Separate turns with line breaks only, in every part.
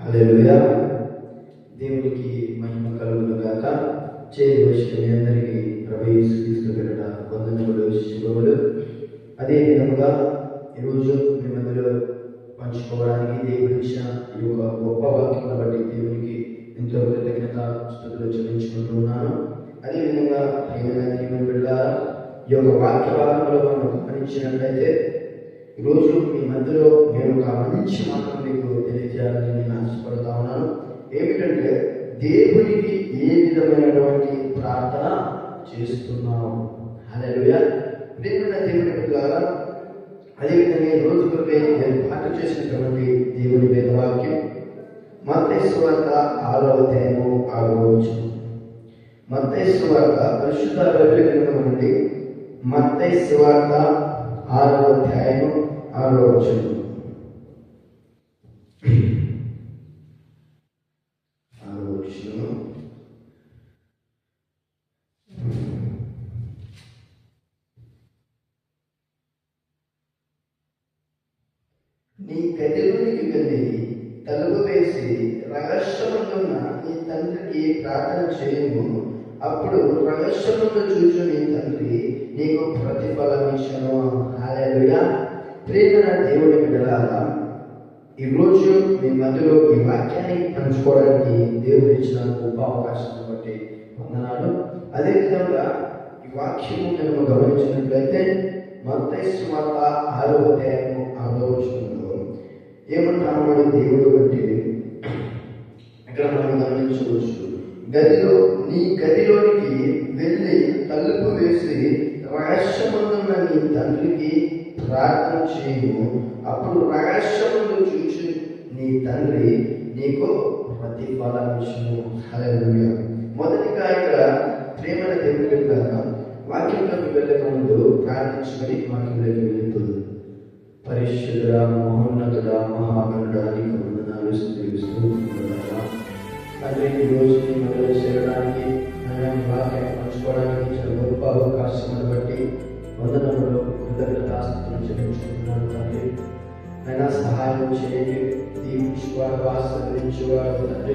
హల్లెలూయా. దేవునికి మహిమ కలుగును గాక చేరి వచ్చిన మీ అందరికీ ప్రభు యేసుక్రీస్తు వందనములు శుభములు. అదే విధముగా ఈరోజు మీ మధ్యలో పంచుకోవడానికి దేవుడి ఇచ్చిన ఈ యొక్క గొప్ప వాక్యం బట్టి దేవునికి ఎంతో కృతజ్ఞత స్థుతులు చెల్లించుకుంటూ ఉన్నాను. అదేవిధంగా ఏమైనా దేవుని బిడ్డ ఈ యొక్క వాక్య భాగంలో మనం గమనించినట్లయితే ఈరోజు మీ మధ్యలో నేను ఒక మంచి మీకు తెలియజేయాలని నేను ఆశపడతా ఉన్నాను. ఏమిటంటే దేవునికి ఏ విధమైనటువంటి ప్రార్థన చేస్తున్నాము హల్లెలూయా. ప్రేమ దేవుని ద్వారా అదేవిధంగా ఈ రోజు కొరకై నేను పాట చేసినటువంటి దేవుని వేదవాక్యం మత్తైస్వార్త ఆరో అధ్యాయము ఆరో రోజు పరిశుద్ధ బైబిల్ గ్రంథం నుండి మత్తైస్వార్త ఆరో అధ్యాయము ఆరో వచనం. ప్రార్థన చేయము. అప్పుడు రహస్యమును చూచు నీ తండ్రి నీకు ప్రతిఫలం ఇచ్చను. హాలేలుయా ప్రేరణ దేవుని బిడ్డలారా ఈరోజు మీ మధ్యలో ఈ వాక్యాన్ని పంచుకోవడానికి దేవుడు ఇచ్చిన గొప్ప అవకాశం బట్టి వందనాలు. అదేవిధంగా ఈ వాక్యము మేము గమనించినట్లయితే మత్తైసు వార్త ఆరో అధ్యాయము ఆరో వచనంలో ఏమంటాము దేవుడు అంటే ఇక్కడ మనం గమనించవచ్చు. గదిలో నీ గదిలోనికి వెళ్ళి తలుపు వేసి రహస్యమందున్న నీ తండ్రికి ప్రార్థన చేయము అప్పుడు రహస్యమందు చూసి నీ తండ్రి నీకు ప్రతిఫలం ఇచ్చును హల్లెలూయా. మొదటిగా ఇక్కడ ప్రేమల దేవుడి గారు వాక్యంలోకి వెళ్ళక ముందు ప్రార్థించుకొని వాక్యంలోకి వెళ్తుంది పరిశుద్ధ మహోన్నతుడ మహాగణుడానికి వందనాలు స్థుతిస్తూ ఉన్నారా తండ్రి ఈ రోజు నీ మొదలు చేరడానికి నన్ను వాక్యాన్ని పంచుకోవడానికి చాలా గొప్ప అవకాశం బట్టి వందనములు కృతజ్ఞతాస్తులు చెల్లించుకుంటున్నాను తండ్రి. అయినా సహాయం చేయండి. దీవించువాడు ఆశ్రదించువాడు తండ్రి.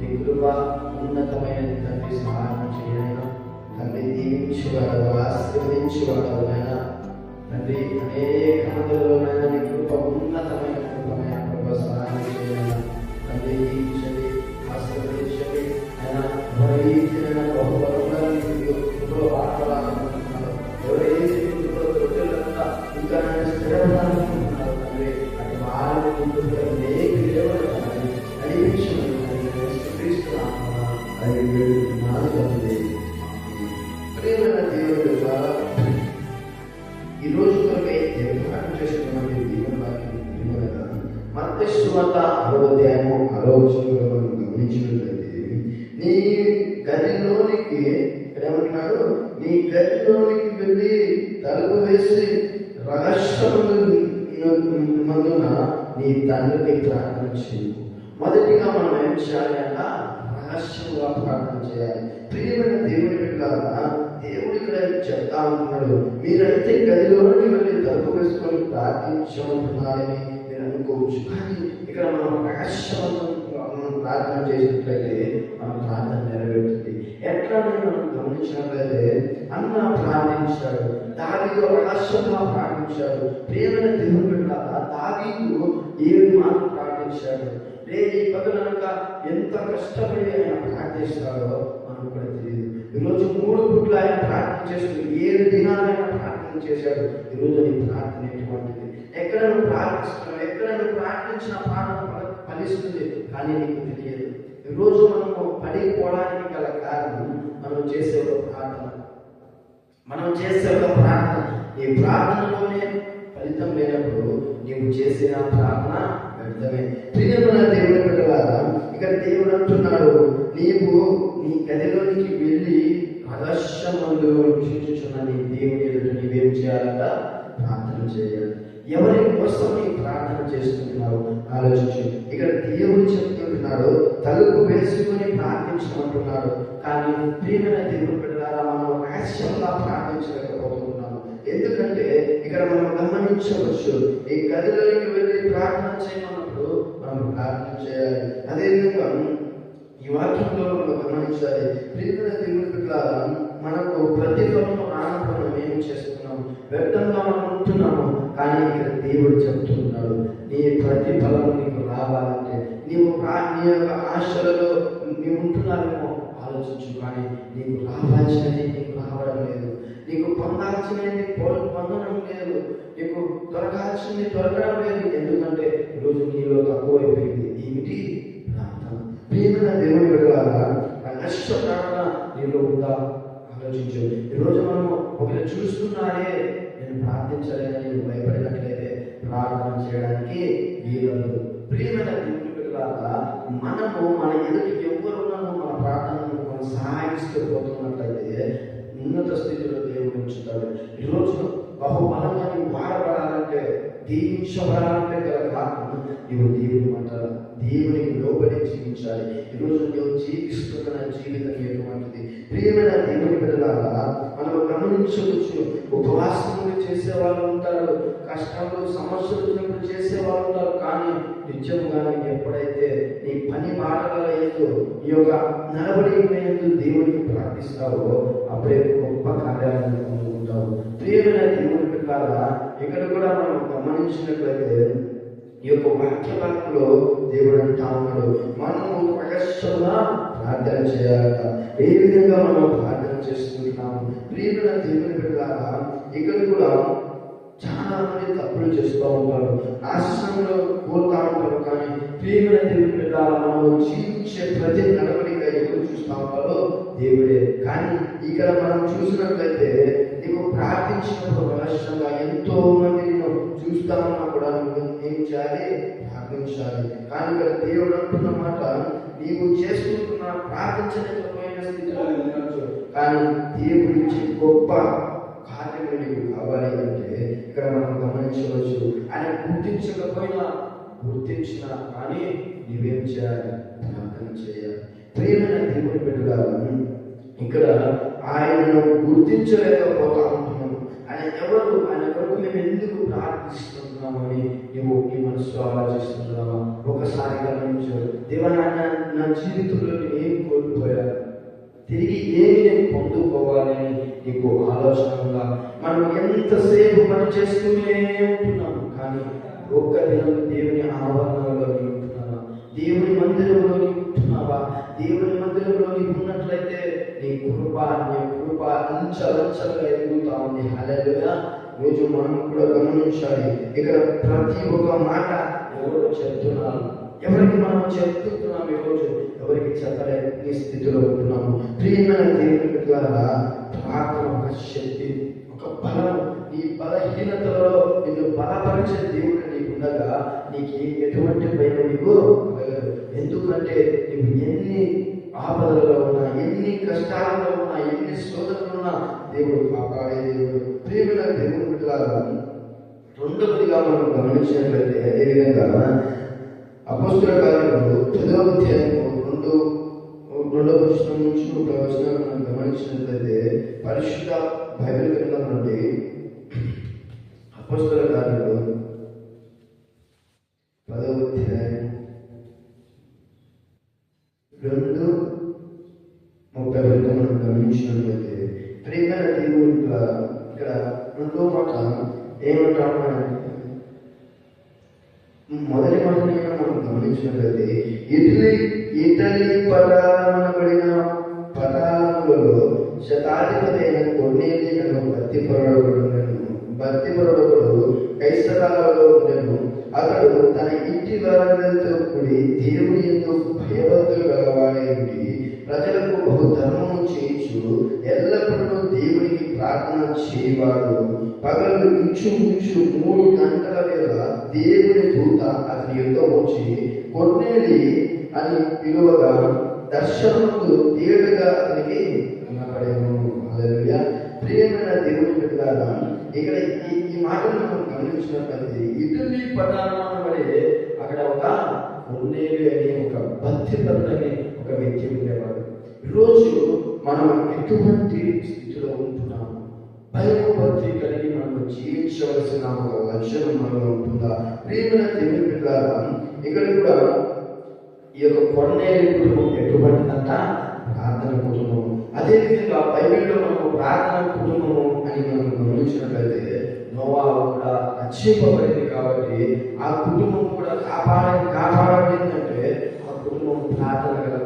నీ కృప ఉన్నతమైనది తండ్రి. సహాయం చేయైనా తండ్రి దీవించువాడు ఆశీర్వదించువాడు అయినా తండ్రి అనేక మందిలోనైనా నీ కృప ఉన్నతమైన కృపమైన కృప సహాయం చేయాలి తండ్రి ప్రేమైన దేవుడు ద్వారా ఈ రోజు కొరకై దేవుడు పాఠం చేసినటువంటి దీవెన వాక్యం మనం గమనించినట్లయితే నీ గదిలోనికి ఏమంటున్నాడు నీ గదిలోనికి వెళ్ళి తలుపు వేసి రహస్యమందున నీ తండ్రికి ప్రార్థన చేయు మొదటిగా మనం ఏం చేయాలి అన్న రహస్యంగా ప్రార్థన చేయాలి ప్రియమైన దేవుని బిడ్డలారా దేవుడు ఇక్కడ చెప్తా ఉంటున్నాడు మీరైతే గదిలోకి వెళ్ళి తలుపు వేసుకొని ప్రార్థించమంటున్నారని నేను అనుకోవచ్చు. కానీ ఇక్కడ మనం ప్రకాశవంతం మనం ప్రార్థన చేసినట్లయితే మన ప్రార్థన నెరవేరుతుంది. ఎట్లా అని మనం గమనించినట్లయితే అన్న ప్రార్థించాడు దావీదు రహస్యంగా ప్రార్థించాడు ప్రేమైన దేవుడు బిడ్డలారా దావీదు ఏమి మాత్రం ప్రార్థించాడు? రే ఈ పగలనక ఎంత కష్టపడి ఆయన ప్రార్థిస్తాడో మనకు కూడా తెలియదు. ఈరోజు మూడు పుట్లు ఆయన ప్రార్థన చేస్తూ ఏడు దినాలు ఆయన ప్రార్థన చేశాడు. ఈరోజు నీ ప్రార్థన ఎటువంటిది? ఎక్కడ నువ్వు ప్రార్థిస్తున్నావు? ఎక్కడ నువ్వు ప్రార్థించిన ప్రార్థన ఫలిస్తుంది? కానీ నీకు తెలియదు. ఈరోజు మనము పడిపోవడానికి గల కారణం మనం చేసే ఒక ప్రార్థన. మనం చేసే ఒక ప్రార్థన. ఈ ప్రార్థనలోనే ఫలితం లేనప్పుడు నీవు చేసిన ప్రార్థన ప్రియమైన దేవుని బిడ్డలారా ఇక్కడ దేవుడు అంటున్నాడు నీవు నీ గదిలోనికి వెళ్ళి రహస్యమందు చూచుచున్న నీ దేవుని ఎదుట నీవేం చేయాలంట? ప్రార్థన చేయాలి. ఎవరి కోసం నీ ప్రార్థన చేస్తున్నావు? ఆలోచించు. ఇక్కడ దేవుడు చెప్తుంటున్నాడు తలుపు వేసుకొని ప్రార్థించమంటున్నాడు. కానీ ప్రియమైన దేవుడు బిడ్డలారా మనం రహస్యంగా ప్రార్థించలేకపోతున్నాము. ఎందుకంటే ఇక్కడ మనం గమనించవచ్చు ఈ గదిలోకి వెళ్ళి ప్రార్థన ఉన్నప్పుడు మనం ప్రార్థన చేయాలి. అదేవిధంగా ఈ వాక్యంలో మనం గమనించాలి. ప్రియమైన దేవుడి బిడ్డలారా మనకు ప్రతిఫలము ఆనందం మనం ఏం చేస్తున్నాము వ్యర్థంగా మనం ఉంటున్నాము కానీ ఇక్కడ దేవుడు చెప్తున్నాడు నీ ప్రతిఫలం నీకు రావాలంటే నీవు నీ యొక్క ఆశలలో నీవు ఉంటున్నావేమో ఆలోచించు కానీ నీకు రావాల్సినది నీకు రావడం లేదు. నీకు పొందాల్సినది పొందడం లేదు. నీకు దొరకాల్సింది దొరకడం లేదు. ఎందుకంటే ఈరోజు నీలో తక్కువైపోయింది ఏమిటి ప్రార్థన ప్రియమైన దేవుని బిడ్డలారా ఆ నష్ట ప్రార్థన నీలో ఉందా ఆలోచించు ఈరోజు మనము ఒకరు చూస్తున్నారే నేను ప్రార్థించలేదని నీవు భయపడినట్లయితే ప్రార్థన చేయడానికి వీలదు ప్రియమైన దేవుని బిడ్డలారా మనము మన ఎదుటి ఎవరున్నాము మన ప్రార్థనను మనం సహాయిస్తూ పోతున్నట్లయితే ఉన్నత స్థితిలో దేవుడు ఉంచుతాడు. ఈరోజు బహుబలంగా నీవు వాడబడాలంటే దీవించబడాలంటే గల కారణం నీవు దేవుని మాట దేవునికి లోబడి జీవించాలి. ఈరోజు నువ్వు జీవిస్తున్న జీవితం ఎటువంటిది? ప్రియమైన దేవుని బిడ్డలారా మనం గమనించవచ్చు ఉపవాసములు చేసే వాళ్ళు ఉంటారు కష్టాలు సమస్యలు వచ్చినప్పుడు చేసే వాళ్ళు ఉంటారు. కానీ నిత్యముగా ఎప్పుడైతే నీ పని మాటల ఎందు ఈ యొక్క నడబడి ఎందు దేవునికి ప్రార్థిస్తావో అప్పుడే గొప్ప కార్యాలను పొందుకుంటావు ప్రియమైన దేవుని బిడ్డలారా ఇక్కడ కూడా మనం గమనించినట్లయితే ఈ యొక్క వాక్య భాగంలో దేవుడు అంటా ఉన్నాడు మనము ప్రయస్సుగా ప్రార్థన చేయాలట. ఏ విధంగా మనం ప్రార్థన చేసుకుంటున్నాము. ప్రియమైన దేవుని బిడ్డలారా ఇక్కడ కూడా చాలా మంది తప్పులు చేస్తూ ఉంటారు. నాశనంలో కోరుతా ఉంటారు కానీ ప్రియమైన దేవుని బిడ్డలారా మనం జీవించే ప్రతి నడవడిక ఎవరు చూస్తూ ఉంటారో దేవుడే. కానీ ఇక్కడ మనం చూసినట్లయితే నీవు ప్రార్థించినప్పుడు రహస్యంగా ఎంతో మంది నిన్ను చూస్తా ఉన్నా కూడా నువ్వు ఏం చేయాలి? ప్రార్థించాలి. కానీ ఇక్కడ దేవుడు అంటున్న మాట నీవు చేసుకుంటున్న ప్రార్థించలేకపోయిన స్థితిలో కానీ దేవుడు గొప్ప కార్యము నీకు కావాలి అంటే ఇక్కడ మనం గమనించవచ్చు. ఆయన గుర్తించకపోయినా గుర్తించిన కానీ నీవేం చేయాలి? ప్రార్థన చేయాలి. ప్రేమైన దేవుని బిడ్డలారా ఇక్కడ ఆయనను గుర్తించలేకపోతా ఉంటున్నాము ఆయన ఎవరు? ఆయన కొరకు మేము ఎందుకు ప్రార్థిస్తున్నామని నువ్వు నీ మనసు ఆలోచిస్తున్నావా? ఒకసారి గమనించు. దేవా నా జీవితంలో నేను ఏం కోల్పోయాను? తిరిగి ఏమి నేను పొందుకోవాలని నీకు ఆలోచనగా మనం ఎంతసేపు పని చేస్తూనే ఉంటున్నాము కానీ ఒక్క దినం దేవుని ఆవరణలో ఉంటున్నావా? దేవుని మందిరంలోని ఉంటున్నావా? దేవుని మందిరంలో ఉన్నట్లయితే నీ కృప నీ కృప అంచలంచలుగా ఎదుగుతా ఉంది. హల్లెలూయా. రోజు మనం కూడా గమనించాలి. ఇక్కడ ప్రతి ఒక్క మాట ఎవరు చెప్తున్నారు. ఎవరికి మనం చెప్తున్నాం ఈరోజు ఎవరికి చెప్పలేని స్థితిలో ఉంటున్నాము ప్రియమైన దేవుని ద్వారా ప్రార్థన ఒక శక్తి ఒక బలం నీ బలహీనతలో నిన్ను బలపరిచే దేవుడు నీకు ఉండగా నీకు ఎటువంటి భయం నీకు ఎందుకంటే నువ్వు ఎన్ని ఆపదలలో ఉన్నా ఎన్ని కష్టాలలో ఉన్నా ఎన్ని శోధనలు ఉన్నా దేవుడు కాపాడే దేవుడు. ప్రియమైన దేవుడు బిడ్డలారా రెండవదిగా మనం గమనించినట్లయితే అదేవిధంగా అపస్తుల కాలంలో పదవ అధ్యాయము రెండు రెండవ వచనం నుంచి ఒక వచనం మనం గమనించినట్లయితే పరిశుద్ధ బైబిల్ గ్రంథం నుండి అపస్తుల కాలంలో పదవ అధ్యాయం రెండు ముప్పై రెండు మనం గమనించినట్లయితే ప్రేమ దేవుడు ఇక్కడ ఇక్కడ రెండో మాట ఏమంటాము అంటే మొదటి మాటని చూసినట్లయితే ఇటలీ ఇటలీ పటాలమనబడిన పటాలములలో శతాధిపతి అయిన కొన్నేది అను భక్తిపరుడు పొరడకుడు కైసరాలలో ఉండను. అతడు తన ఇంటి వారందరితో కూడి దేవుని ఎందు భయభక్తులు గలవాడే ఉండి ప్రజలకు బహు ధర్మము చేయించు ప్రార్థన చేయవాడు. పగలు ఇంచుమించు మూడు గంటల వేళ దేవుని దూత అతని యొక్క వచ్చి కొన్నేది అని పిలువగా దర్శనముకు తేడుగా అతనికి కనపడేను. హల్లెలూయా. ప్రియమైన దేవుని పెట్టారా ఇక్కడ ఈ ఈ మాటను మనం గమనించినట్లయితే ఇటలీ పట్టణమనబడే అక్కడ ఒక కొన్నేలి అనే ఒక భక్తిపరుడు ఒక వ్యక్తి ఉండేవాడు. ఈరోజు మనం ఎటువంటి స్థితిలో ఉంటున్నాము? భయభక్తి కలిగి మనం జీవించవలసిన ఒక లక్షణం మనలో ఉంటుందా? ప్రియమైన దేవుని బిడ్డలారా ఇక్కడ కూడా ఈ యొక్క కొన్నేలి కుటుంబం ఎటువంటిదంట ప్రార్థన కుటుంబం అదేవిధంగా బైబిల్లో మనకు ప్రార్థన కుటుంబము అని మనం గమనించినట్లయితే నోవా కూడా రక్షింపబడింది కాబట్టి ఆ కుటుంబం కూడా కాపాడ కాపాడబడిందంటే ఆ కుటుంబం ప్రార్థన గల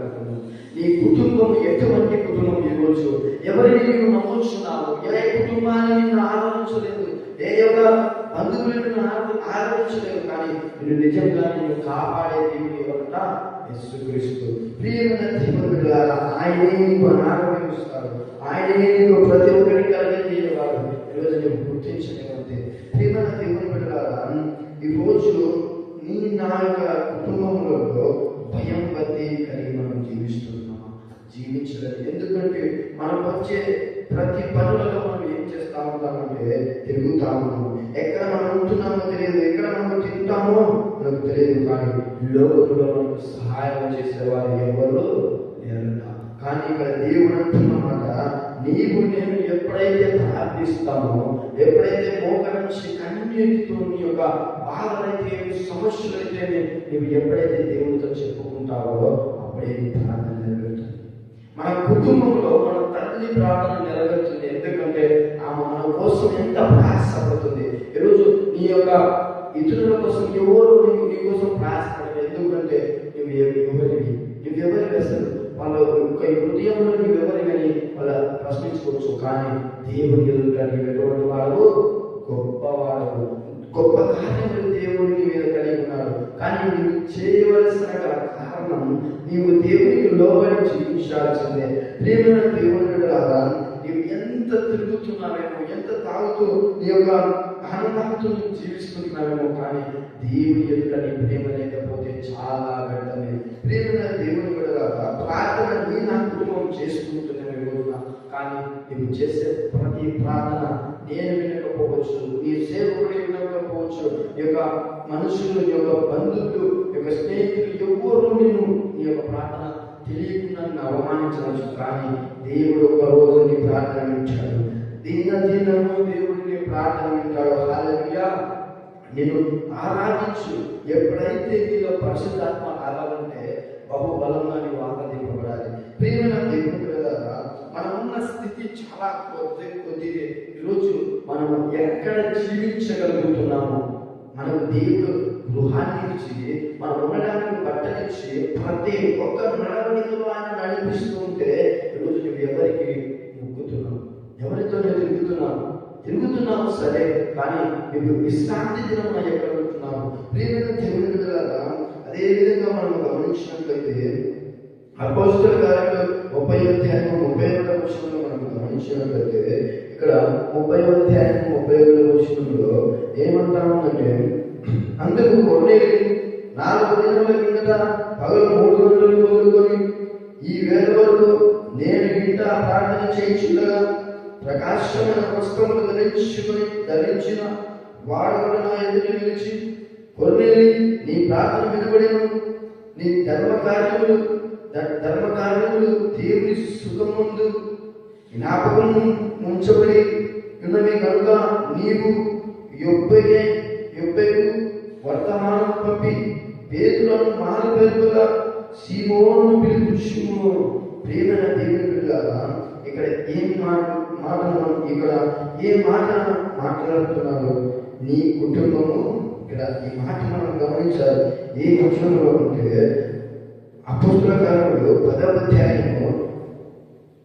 నీ కుటుంబం ఎటువంటి కుటుంబం ఈరోజు ఎవరిని నీవు నమ్ముచున్నావు? ఏ కుటుంబాన్ని నిన్ను ఆదరించలేదు ఏ యొక్క బంధువులు నిన్ను ఆద- కానీ నేను నిజంగా నిన్ను కాపాడే దేవుని ఎవరంట? యేసుక్రీస్తు. ప్రియమైన దేవుడు బిడ్డలారా, ఆయనే నీకు అనారోగ్యం ఆయనే నీకు ప్రతి ఒక్కరికి కలిగజేయవాడు ఈరోజు నేను గుర్తించలేకపోతే ప్రియమైన దేవుని బిడ్డలారా ఈ రోజు నీ నా యొక్క కుటుంబంలో కలిగి మనం జీవిస్తున్నాం జీవించలేదు ఎందుకంటే మనం వచ్చే ప్రతి పనులలో మనం ఏం చేస్తా ఉంటామంటే తిరుగుతా ఉన్నాము. ఎక్కడ మనం ఉంటున్నామో తెలియదు. ఎక్కడ మనం తింటామో మనకు తెలియదు. కానీ లోకంలో మనకు సహాయం చేసేవారు ఎవరు లేరు. కానీ ఇక్కడ దేవుడు అంటున్నమాట నీవు నేను ఎప్పుడైతే ప్రార్థిస్తామో ఎప్పుడైతే మోకరించి కన్నీటితో నీ యొక్క బాధలైతే సమస్యలైతే నీవు ఎప్పుడైతే దేవునితో చెప్పుకుంటావో అప్పుడే నీ ప్రార్థన నెరవేరుతుంది. మన కుటుంబంలో మన తల్లి ప్రార్థన నెరవేరుతుంది. ఎందుకంటే ఆమె మన కోసం ఎంత ప్రయాసపడుతుంది. ఈరోజు నీ యొక్క ఇతరుల కోసం ఎవరు నీకు నీ కోసం ప్రయాసపడదు ఎందుకంటే నువ్వు ఎవ- ఎవరివి? నువ్వెవరివి అసలు? వాళ్ళ యొక్క హృదయంలో నువ్వెవరి కానీ వాళ్ళ ప్రశ్నించుకోవచ్చు. కానీ దేవుని ఎదుట నీవు ఎటువంటి వాడు గొప్పవాడు గొప్ప కార్యములు దేవుని మీద కలిగి ఉన్నాడు కానీ నువ్వు చేయవలసిన కారణం నీవు దేవునికి లోబడి జీవించాల్సిందే. ప్రేమైన దేవుని నీవు ఎంత తిరుగుతున్నావేమో ఎంత తాగుతూ నీ యొక్క ఆనందంతో నువ్వు జీవిస్తున్నావేమో కానీ దేవుని ఎదుట నీ ప్రేమ లేకపోతే చాలా వ్యర్థమే ప్రేమ దేవుని కూడా ప్రార్థన నీ నా కుటుంబం చేసుకుంటున్నాను రోజున. కానీ నువ్వు చేసే ప్రతి ప్రార్థన నేను వినకపోవచ్చు నీ సేవకుడు వినకపోవచ్చు ఈ యొక్క మనుషులు నీ యొక్క బంధువులు ఈ యొక్క స్నేహితులు ఎవరు నేను నీ యొక్క ప్రార్థన తెలియకుండా నిన్ను అవమానించవచ్చు. కానీ దేవుడు ఒక రోజు నీ ప్రార్థన ఇచ్చాడు దీన దీనము దేవుడు ప్రార్థన వింటాడో హాలయ్యా నేను ఆరాధించు. ఎప్పుడైతే నీలో పరిశుద్ధాత్మ కావాలంటే బహుబలంగా నీవు ఆరాధింపబడాలి ప్రియమైన దేవుడు కదా ఉన్న స్థితి చాలా కొద్ది కొద్ది ఈరోజు మనం ఎక్కడ జీవించగలుగుతున్నాము మనం దేవుడు గృహాన్ని ఇచ్చి మనం ఉండడానికి బట్టనిచ్చి ప్రతి ఒక్క నడవడికలో ఆయన నడిపిస్తూ ఉంటే ఈరోజు నువ్వు ఎవరికి మొక్కుతున్నావు? ఎవరితో నేను తిరుగుతున్నావు తిరుగుతున్నాము సరే కానీ మీకు విశ్రాంతి దినం ఎక్కడ ఉంటున్నావు? ప్రియమైన దేవుని బిడ్డలారా, అదే విధంగా మనం గమనించినట్లయితే అపోస్తుల కార్యంలో ముప్పై అధ్యాయం ముప్పై ఒకటో వచనంలో మనం గమనించినట్లయితే ఇక్కడ ముప్పై అధ్యాయం ముప్పై ఒకటో వచనంలో ఏమంటాము అంటే అందుకు కొన్ని నాలుగు దినముల కిందట పగలు మూడు గంటలు మొదలుకొని ఈ వేల వరకు నేను ఇంట ప్రార్థన చేయించుండగా ప్రకాశమైన వస్త్రములు ధరించుకొని ధరించిన వాడు నా ఎదుట నిలిచి కొన్నేళ్ళు నీ ప్రార్థన వినబడిను నీ ధర్మ కార్యములు ధర్మ కార్యములు దేవుని సుఖముందు జ్ఞాపకం ఉంచబడి ఉన్నవి కనుక నీవు యొప్పకే యొప్పకు వర్తమానం పంపి పేరులను మారు పేరుగా సీమోను పిలుపు ప్రేమైన దేవుని బిడ్డలారా ఇక్కడ ఏం మాట మాట ఇక్కడ ఏ మాట మాట్లాడుతున్నారు నీ కుటుంబము ఇక్కడ ఈ మాట మనం గమనించాలి. ఏ పక్షంలో ఉంటే అపోస్తుల కాలంలో పదవ అధ్యాయము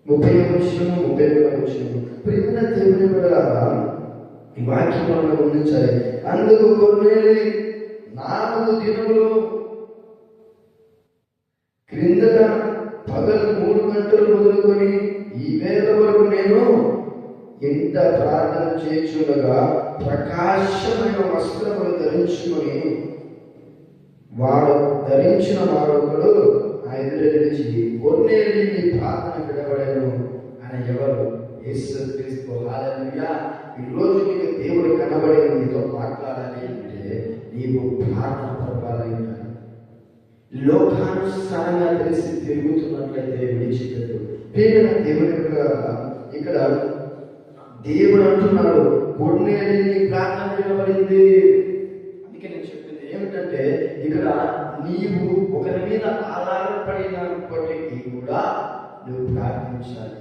ముప్పై వచ్చిన ముప్పై ఒకటి వచ్చిన ప్రియమైన దేవుని ఈ వాక్యం మనం గమనించాలి. అందుకు కొన్నేళ్ళు నాలుగు దినములు క్రిందట పగలు మూడు గంటలు మొదలుకొని ఈ వేళ వరకు నేను ఎంత ప్రార్థన చేయుచుండగా ప్రకాశమైన వస్త్రములు ధరించుకొని వాడు ధరించిన వాడు ఒకడు ఆ ఎదుట నిలిచి కొన్నేళ్ళు నీ ప్రార్థన విడబడను అని ఎవరు? యేసు క్రీస్తు. హల్లెలూయా. ఈ నీకు దేవుడు కనబడి నీతో మాట్లాడాలి అంటే నీవు ప్రార్థన పరపాలి లోకానుసారంగా తెలిసి తిరుగుతున్నట్లయితే విడిచిపెట్టు. ప్రియమైన దేవుని యొక్క ఇక్కడ దేవుడు అంటున్నాడు కొన్నేళ్ళు నీ ప్రార్థన వినబడింది అందుకే నేను చెప్పింది ఏమిటంటే ఇక్కడ నీవు ఒకరి మీద ఆధారపడినప్పటికీ కూడా నువ్వు ప్రార్థించాలి.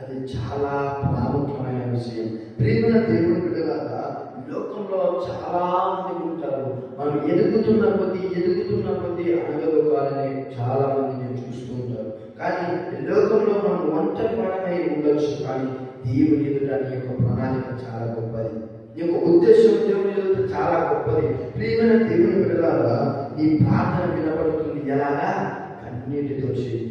అది చాలా ప్రాముఖ్యమైన విషయం. ప్రేమ దేవుని బిడ్డలాగా లోకంలో చాలా మంది ఉంటారు. మనం ఎదుగుతున్న కొద్దీ ఎదుగుతున్న కొద్దీ అనగలుగాలని చాలా మంది నేను చూస్తూ ఉంటారు కానీ లోకంలో మనం ఒంటరి మనమై ఉండొచ్చు కానీ దేవుని ఎదుట నీ యొక్క ప్రణాళిక చాలా గొప్పది. నీ యొక్క ఉద్దేశం దేవుని ఎదుట చాలా గొప్పది. ప్రియమైన దేవుని బిడ్డలాగా నీ ప్రార్థన వినబడుతుంది ఎలాగా? కన్నీటితో చేయి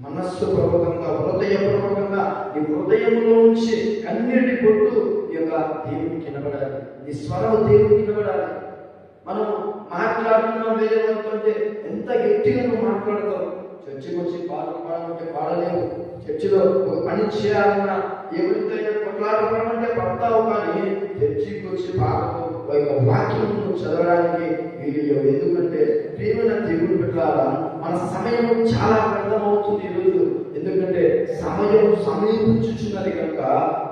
మనస్సు పూర్వకంగా హృదయపూర్వకంగా నీ హృదయంలో నుంచి కన్నీటి పొట్టు ఈ యొక్క దేవుని వినబడాలి. నీ స్వరం దేవుని కనబడాలి మనం మాట్లాడుతున్నాం వేరే వాళ్ళతో అంటే ఎంత గట్టిగా నువ్వు మాట్లాడతావు? చర్చికి వచ్చి పాటలు పాడాలంటే పాడలేవు చర్చిలో ఒక పని చేయాలన్నా ఎవరితో కొట్లాడుకోవాలంటే పడతావు కానీ చర్చికి వచ్చి పాటలు వాక్యం చదవడానికి వీలు ఎందుకంటే ప్రియమైన దేవుడు పెట్టాలా మన సమయం చాలా వ్యర్థమవుతుంది ఈరోజు. ఎందుకంటే సమయం సమీపించుచున్నది కనుక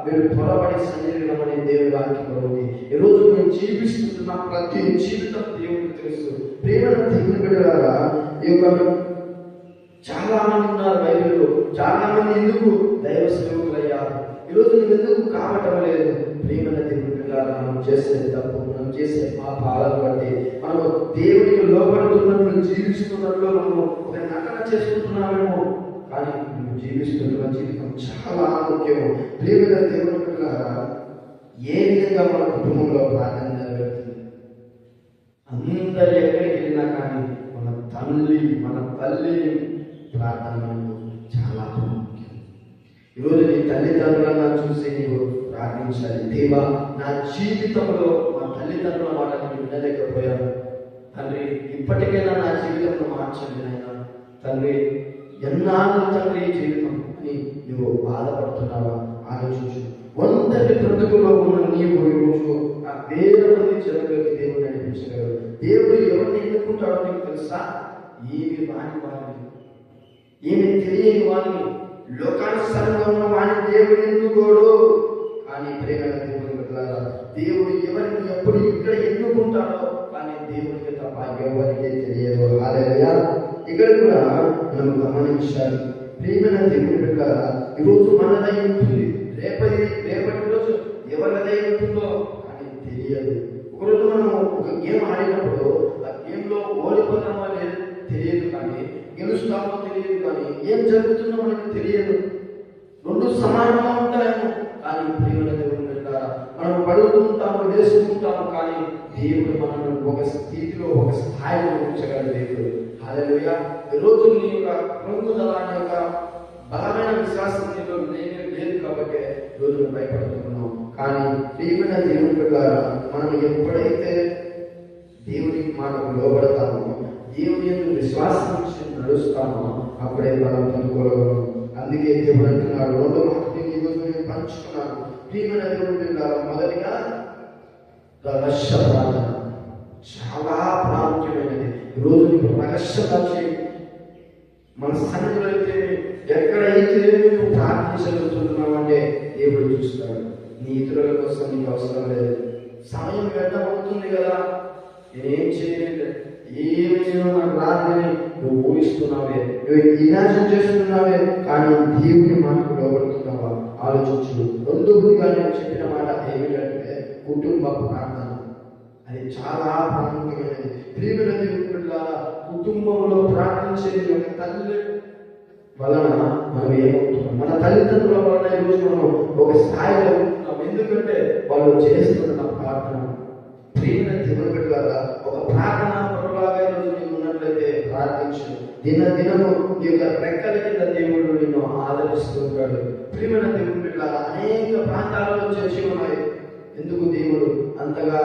మీరు త్వరపడి సన్నిధిలో అనే దేవుడి వాక్యంలో ఉంది ఈ రోజు మేము జీవిస్తున్న ప్రతి జీవితం దేవుడికి తెలుసు. ప్రియమైన దేవుని పెట్టాలా ఈ యొక్క చాలా మంది ఉన్నారు బైబిల్లో. చాలా మంది ఎందుకు దైవ సేవకులయ్యారు ఈరోజు నువ్వు ఎందుకు కావటం లేదు? ప్రేమల దేవుని పిల్లలు మనం చేసే తప్పు మనం చేసే మా పాలను బట్టి మనం దేవునికి లోపడుతున్నట్లు జీవిస్తున్నట్లు మనము ఒక నటన చేసుకుంటున్నామేమో. కానీ నువ్వు జీవిస్తున్న జీవితం చాలా ముఖ్యము. ప్రేమల దేవుని పిల్లల ఏ విధంగా మన కుటుంబంలో ప్రార్థన నెరవేరుతుంది అందరు ఎక్కడికి వెళ్ళినా కానీ మన తల్లి మన తల్లిని ప్రార్థనలు చాలా ప్రాముఖ్యం ఈరోజు నీ తల్లిదండ్రులను చూసి నీవు ప్రార్థించాలి. దేవా నా జీవితంలో మా తల్లిదండ్రుల మాట నేను వినలేకపోయాను. తండ్రి ఇప్పటికైనా నా జీవితంలో మార్చండి నాయన. తండ్రి ఎన్నాళ్ళు తండ్రి జీవితం అని నువ్వు బాధపడుతున్నావా? ఆలోచించు. ఒంటరి బ్రతుకులో ఉన్న నీవు ఈరోజు ఆ వేల మంది జనగలిగి దేవుడు నడిపించగలరు దేవుడు ఎవరిని ఎన్నుకుంటాడో నీకు తెలుసా? ఏమి వాని వారిని. ఏమి తెలియని వారిని లోకానుసారంగా ఉన్న వాడిని దేవుడు ఎన్నుకోడు కానీ ప్రేమ దేవుని దేవుడు ఎవరిని ఎప్పుడు ఇక్కడ ఎన్నుకుంటాడో కానీ దేవుడికి తప్ప ఎవరికి తెలియదు. హాలేలుయా ఇక్కడ కూడా మనం గమనించాలి. ప్రేమైన దేవుని బిడ్డలారా ఈరోజు మనదై ఉంటుంది. రేపటి రేపటి రోజు ఎవరిదై ఉంటుందో అని తెలియదు. ఒకరోజు మనం ఒక గేమ్ ఆడినప్పుడు ఆ గేమ్లో ఓడిపోతామో లేదు తెలియదు కానీ గెలుస్తామో తెలియదు కానీ ఏం జరుగుతుందో మనకు తెలియదు. రెండు సమానంగా ఉంటాయేమో కానీ ప్రేమల దేవుడు బిడ్డలారా, మనం పడుతుంటాము వేసుకుంటాము కానీ దేవుడు మనల్ని ఒక స్థితిలో ఒక స్థాయిలో ఉంచగల దేవుడు. హాలేలుయా ఈ రోజు నీ యొక్క కృంగుదల యొక్క బలమైన విశ్వాసం నీలో లేనే లేదు కాబట్టి ఈ భయపడుతున్నాం కానీ ప్రియమైన దేవుడు బిడ్డలారా, మనం ఎప్పుడైతే దేవుడికి మనకు లోబడతామో దేవుని యొక్క విశ్వాసం నడుస్తామో? అప్పుడే మనం పొందుకోగలం అందుకే దేవుడు అంటున్నారు రెండో మాటలు ఈ రోజు నేను పంచుకున్నాను. ప్రియమైన దేవుని మొదటిగా రహస్య ప్రార్థన చాలా ప్రాముఖ్యమైనది. ఈరోజు నీకు రహస్యత మన సన్నిధిలో అయితే ఎక్కడైతే నువ్వు ప్రార్థించగలుగుతున్నావు అంటే దేవుడు చూస్తాడు. నీ ఇతరుల కోసం నీకు అవసరం లేదు. సమయం వ్యర్థమవుతుంది కదా. నేనేం చేయలేదు ఏమి నాకు రాదని నువ్వు ఊహిస్తున్నావే నువ్వు ఇమాజిన్ చేస్తున్నావే కానీ దేవుని మాటకు లోబడుతున్నావా? ఆలోచించు. రెండోదిగా నేను చెప్పిన మాట ఏమిటంటే కుటుంబ ప్రార్థన. అది చాలా ప్రాముఖ్యమైనది. ప్రియమైన దేవుడు కుటుంబంలో ప్రార్థించేది ఒక తల్లి వలన మనం ఏమవుతున్నాం? మన తల్లిదండ్రుల వలన ఈరోజు మనం ఒక స్థాయిలో ఉంటున్నాం. ఎందుకంటే వాళ్ళు చేస్తున్న ప్రార్థన. ప్రియమైన దేవుడు ఒక ప్రార్థన పరులాగా ఈరోజు నీవు ఉన్నట్లయితే ప్రార్థించు దిన దినము ఈ యొక్క రెక్కల కింద దేవుడు నిన్ను ఆదరిస్తూ ఉంటాడు ప్రియమైన దేవుడు బిడ్డలారా అనేక ప్రాంతాలలో చేసి ఉన్నాయి. ఎందుకు దేవుడు అంతగా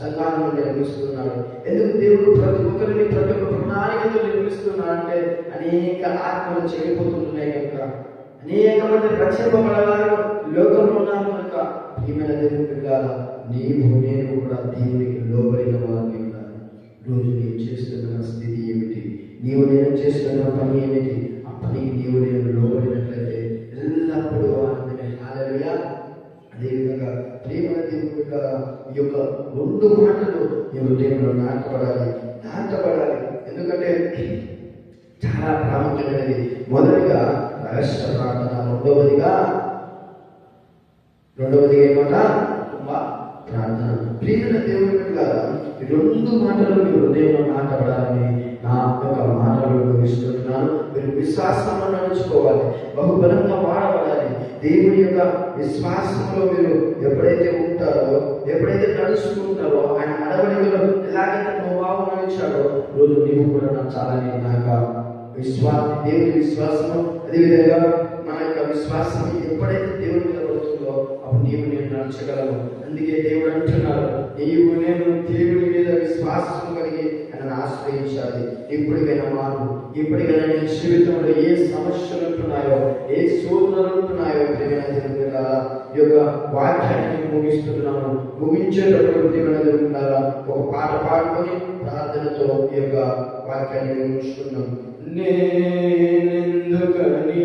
సంఘాలను నిర్మిస్తున్నాడు? ఎందుకు దేవుడు ప్రతి ఒక్కరిని ప్రతి ఒక్క ప్రణాళికతో నిర్మిస్తున్నాడు అంటే అనేక ఆత్మలు చెడిపోతున్నాయి కనుక. అనేక మంది రక్షింపబడగారు లోకంలో ఉన్నారు కనుక. ప్రియమైన దేవుడు పిల్లల నీవు నేను కూడా దేవునికి లోబడిన వారిని రోజు నేను చేస్తున్న స్థితి ఏమిటి? నీవు నేను చేస్తున్న పని ఏమిటి? ఆ పనికి నీవు నేను లోబడినట్లయితే ఎల్లప్పుడూ ఆనందమే. హాలలుయా అదేవిధంగా ప్రేమ దేవుని యొక్క ఈ యొక్క రెండు మాటలు నీ హృదయంలో నాటపడాలి నాటపడాలి ఎందుకంటే చాలా ప్రాముఖ్యమైనది. మొదటిగా రహస్య ప్రార్థన రెండవదిగా రెండవది ఏమన్నా ప్రార్థన. ప్రియుల దేవుని బిడ్డలారా, ఈ రెండు మాటలు మీ హృదయంలో నాటపడాలని నా యొక్క మాటలు వివరిస్తున్నాను మీరు విశ్వాసంలో నడుచుకోవాలి. బహుబలంగా వాడబడాలి. దేవుని యొక్క విశ్వాసంలో మీరు ఎప్పుడైతే ఉంటారో ఎప్పుడైతే నడుచుకుంటారో ఆయన నడవడికలో ఎలాగైతే నోవాబు నడిచాడో రోజు నీవు కూడా నాకు చాలా నాక విశ్వాస దేవుని విశ్వాసం అదేవిధంగా మన యొక్క విశ్వాసం ఎప్పుడైతే దేవుని మీద పడుతుందో అప్పుడు నీవు నేను నడచగలవు అందుకే దేవుడు అంటున్నాడు నీవు నేను దేవుని మీద విశ్వాసం కలిగి నన్ను ఆశ్రయించాలి. ఇప్పటికైనా మారు ఇప్పటికైనా నీ జీవితంలో ఏ సమస్యలు ఉంటున్నాయో ఏ శోధనలు ఉంటున్నాయో ప్రియమైన ఈ యొక్క వాక్యాన్ని నేను ముగిస్తున్నాను ముగించేటప్పుడు దేవుని దేవుడారా ఒక పాట పాడుకొని ప్రార్థనతో ఈ యొక్క వాక్యాన్ని ముగించుకున్నాం నేనెందుకని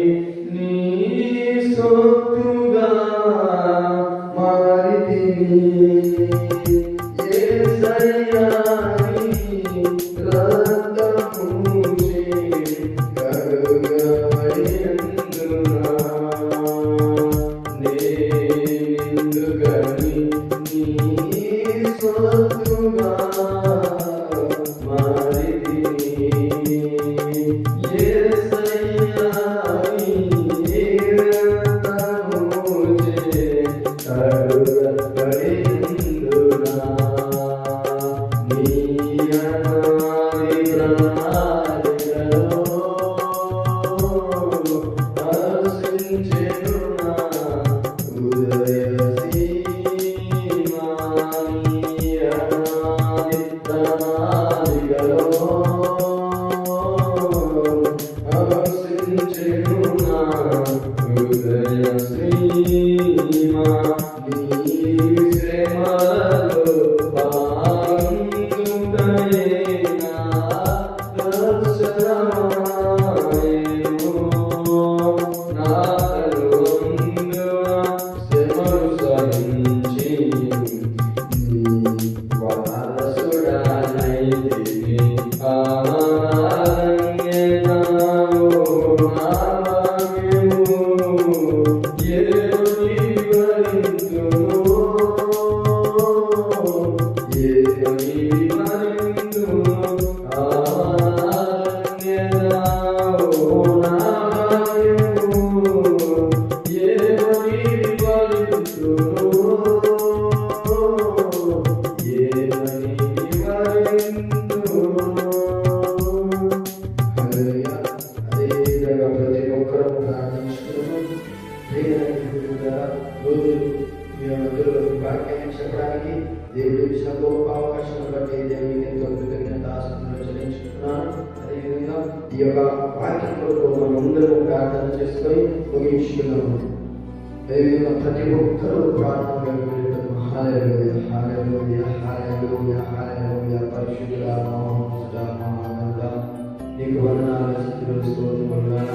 నీకు వందనాలు స్థితులు స్తోత్రములుగాన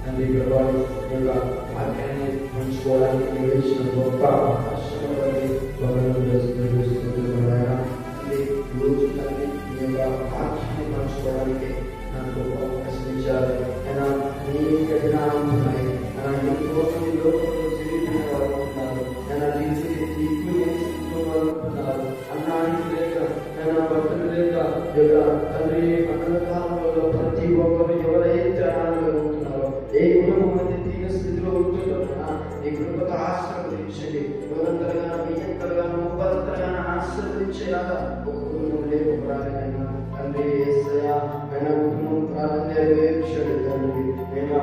తండ్రి ప్రభావం యొక్క పంచుకోవడానికి మీరు ఇచ్చిన గొప్ప పంచుకోవడానికి నాకు గొప్ప అవకాశం ఇచ్చారు అయినా నీ యొక్క జ్ఞానం ఉన్నాయి అయినా ఎంతో మంది లోకంలో నీ కృపతో ఆశీర్వదించండి. నిరంతరంగా నియంతరంగా ముప్పంతరంగా ఆశీర్వదించేలాగా ఒక కుటుంబం లేకపోవడానికైనా తండ్రి ఏసయ్యా ఆయన కుటుంబం ప్రార్థన నెరవేర్చండి తండ్రి. నేను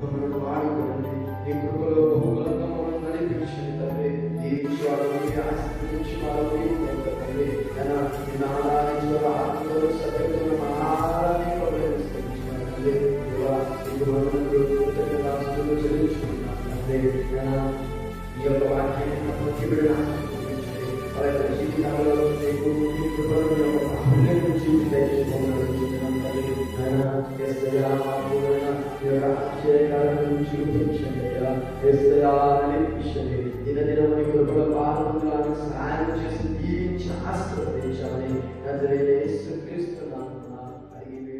మమ్మల్ని వాడుకోండి నీ కృపలో బహుబలంగా మమ్మల్ని నడిపించండి తండ్రి. దీవించి వాళ్ళని ఆశీర్వదించి వాళ్ళని I you